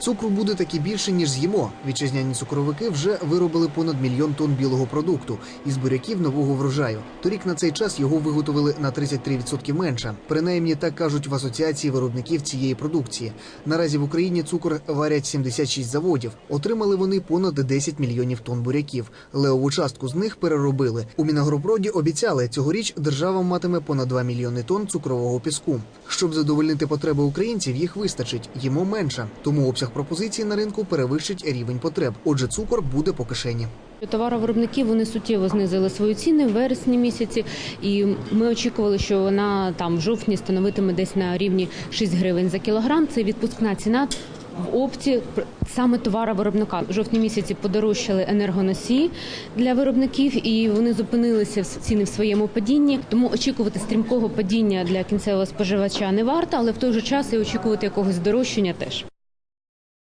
Цукру буде таки більше, ніж з'їмо. Вітчизняні цукровики вже виробили понад мільйон тонн білого продукту із буряків нового врожаю. Торік на цей час його виготовили на 33% менше. Принаймні так кажуть в асоціації виробників цієї продукції. Наразі в Україні цукор варять 76 заводів. Отримали вони понад 10 мільйонів тонн буряків. Левову частку з них переробили. У Мінагропроді обіцяли, цьогоріч держава матиме понад 2 мільйони тонн цукрового піску. Щоб задовольнити потреби українців, їх вистачить, їмо менше. Тому обсяг пропозицій на ринку перевищить рівень потреб. Отже, цукор буде по кишені. Товаровиробники вони суттєво знизили свої ціни в вересні місяці, і ми очікували, що вона там в жовтні становитиме десь на рівні 6 гривень за кілограм. Це відпускна ціна. В опті саме товаровиробника в жовтні місяці подорожчали енергоносії для виробників, і вони зупинилися в ціни в своєму падінні. Тому очікувати стрімкого падіння для кінцевого споживача не варто, але в той же час і очікувати якогось здорожчання теж.